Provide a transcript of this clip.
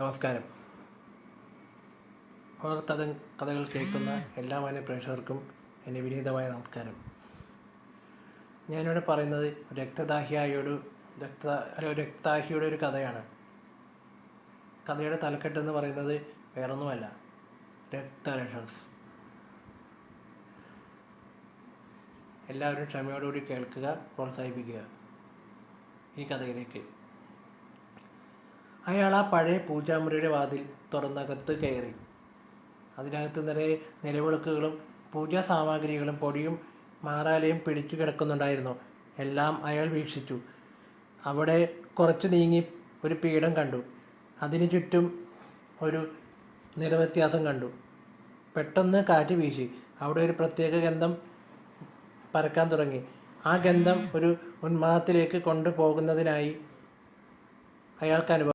നമസ്കാരം. ഹൊറർ കഥ കഥകൾ കേൾക്കുന്ന എല്ലാ മാന്യ പ്രേക്ഷകർക്കും എന്റെ വിനീതമായ നമസ്കാരം. ഞാനിവിടെ പറയുന്നത് രക്തദാഹിയായൊരു രക്ത രക്തദാഹിയുടെ ഒരു കഥയാണ്. കഥയുടെ തലക്കെട്ട് എന്ന് പറയുന്നത് വേറൊന്നുമല്ല രക്തരക്ഷസ്. എല്ലാവരും ക്ഷമയോടുകൂടി കേൾക്കുക പ്രോത്സാഹിപ്പിക്കുക ഈ കഥയിലേക്ക്. അയാൾ ആ പഴയ പൂജാമുറിയുടെ വാതിൽ തുറന്നകത്ത് കയറി. അതിനകത്ത് നിറയെ നിലവിളക്കുകളും പൂജാ സാമഗ്രികളും പൊടിയും മാറാലയും പിടിച്ചു കിടക്കുന്നുണ്ടായിരുന്നു. എല്ലാം അയാൾ വീക്ഷിച്ചു. അവിടെ കുറച്ച് നീങ്ങി ഒരു പീഠം കണ്ടു. അതിനു ചുറ്റും ഒരു നിറവ്യത്യാസം കണ്ടു. പെട്ടെന്ന് കാറ്റ് വീശി. അവിടെ ഒരു പ്രത്യേക ഗന്ധം പരക്കാൻ തുടങ്ങി. ആ ഗന്ധം ഒരു ഉന്മാദത്തിലേക്ക് കൊണ്ടുപോകുന്നതിനായി അയാൾക്ക് അനുഭവം